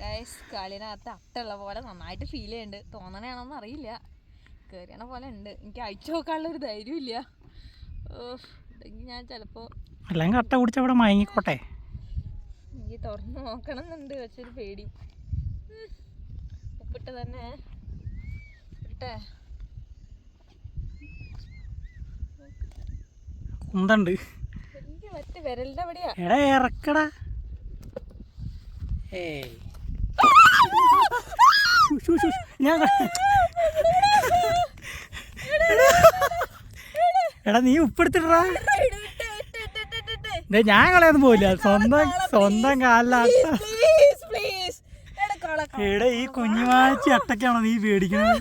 Guys കാലിനകത്ത് അട്ടുള്ള പോലെ നന്നായിട്ട് feel ചെയ്യുന്നുണ്ട് തോന്നണയാണോന്ന് അറിയില്ല. കയറിയണ പോലെ ഉണ്ട്. എനിക്ക് അയച്ചു നോക്കാനുള്ള ഒരു ധൈര്യം ഇല്ല ഇല്ലെങ്കിൽ ഞാൻ ചിലപ്പോ അല്ലെങ്കിൽ അട്ട കുടിച്ച് അവിടെ മയങ്ങിക്കോട്ടെ? എനിക്ക് തുറന്നു നോക്കണം എന്നുണ്ട് പക്ഷെ ഒരു പേടി. ഉപ്പിട്ട് തന്നെ ഇട്ടേ. കുന്തണ്ട്. എനിക്ക് മറ്റേ വിരലിന്റെ അവിടെയാ. എടാ ഇറക്കടാ. ഏയ്. ഞാൻ എടാ നീ ഉപ്പെടുത്തിട്ടാ. ഞാൻ കളയൊന്നും പോയില്ല സ്വന്തം സ്വന്തം കാലിലാട്ട എടാ ഈ കുഞ്ഞുമാച്ചി അട്ടക്കാണോ നീ പേടിക്കണത്?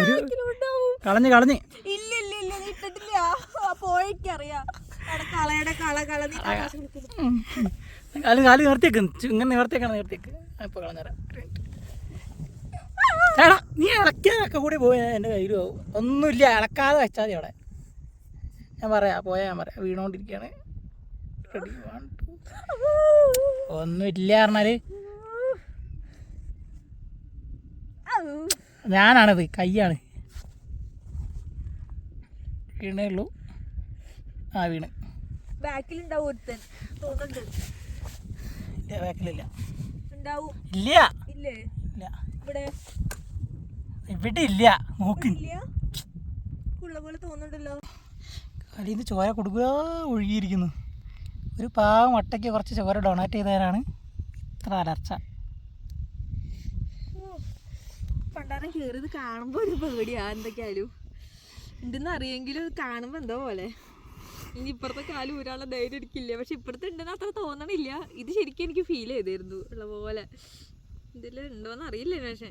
ഒരു കളഞ്ഞ് കളഞ്ഞ്. കാൽ കാൽ നിവർത്തിയേക്ക്. ഇങ്ങനെ നിവർത്തിയേക്കാണ് നിവർത്തിയേക്ക്. ഇപ്പോൾ നീ ഇളക്കിയതൊക്കെ കൂടി പോയി എന്റെ കയ്യിൽ പോകും. ഒന്നുമില്ല ഇളക്കാതെ വെച്ചാൽ മതി അവിടെ. ഞാൻ പറയാം പോയാൽ ഞാൻ പറയാം. വീണോണ്ടിരിക്കുകയാണ് റെഡി വൺ ടു ഒന്നുമില്ല പറഞ്ഞാൽ. ഞാനാണത് കയ്യാണ് വീണേ ഉള്ളൂ. ആ വീണ്. ബാക്കിലുണ്ടാവും ബാക്കിലില്ല. ഉണ്ടാവും. ഇല്ല. ഇല്ലേ? ഇല്ല. ഇവിടെ? ഇവിടെ ഇല്ല. നോക്ക് ഇല്ല? ഉള്ള പോലെ തോന്നുന്നുണ്ടല്ലോ. അതിൽ നിന്ന് ചോര കൊടുക്കുക ഒഴുകിയിരിക്കുന്നു. ഒരു പാവം ഒട്ടയ്ക്ക് കുറച്ച് ചോര ഡൊണേറ്റ് ചെയ്തവരാണ്. ഇത്ര അലർച്ച. പണ്ടാരം കേറിയത് കാണുമ്പോ ഒരു പേടിയാ. എന്തൊക്കെയായാലും. ഉണ്ടെന്ന് അറിയെങ്കിലും കാണുമ്പോൾ കാണുമ്പോ എന്തോ പോലെ. ഇനി ഇപ്പുറത്തെ കാൽ ഊരാനുള്ള ധൈര്യം എടുക്കില്ല പക്ഷെ ഇപ്പുറത്ത് ഉണ്ടെന്ന് അത്ര തോന്നണില്ല. ഇത് ശരിക്കും എനിക്ക് ഫീൽ ചെയ്തിരുന്നു. ഉള്ള പോലെ. ഇതിൽ ഉണ്ടോന്ന് അറിയില്ല പക്ഷെ.